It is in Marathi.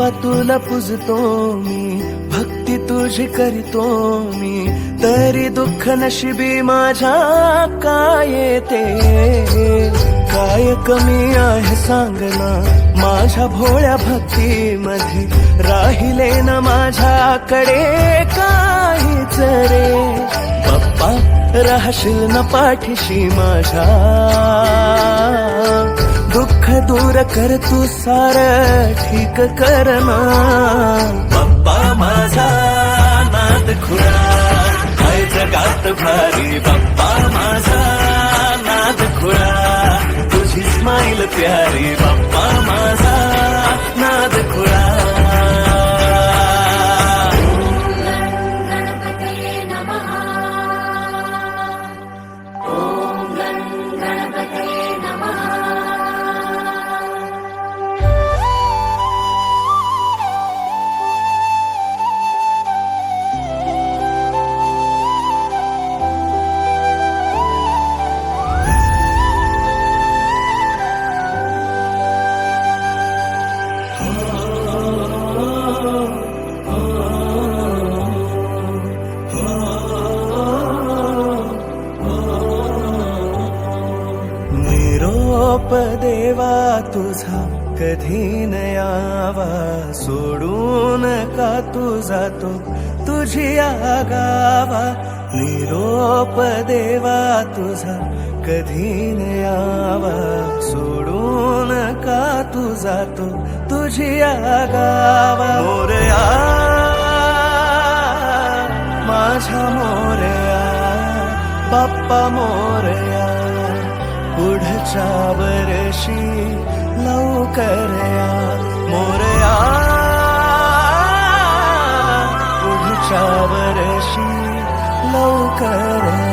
देवा तुला पुजतो मी भक्ती तुझी करीतो मी तरी दुःख नशिबी माझ्या काय येते? काय कमी आहे सांग ना माझ्या भोळ्या भक्तीमध्ये राहिले ना माझ्याकडे काहीच रे. बाप्पा राहशील ना पाठीशी माझ्या. दुःख दूर कर तू सार ठीक करना बाप्पा माझा नाद खुळा हाय जगात भारी बाप्पा माझा नाद खुळा तुझी स्माईल प्यारी देवा तुझा कधी न यावा सोडून का तू? जातो तुझी आगावा निरोप देवा तुझा कधी न यावा सोडून का तू? जातो तुझी आगावा. मोरया माझ्या मोरया बाप्पा मोरया पुढच्या वर्षी लवकर या. मोरया. पुढच्या वर्षी लवकर या.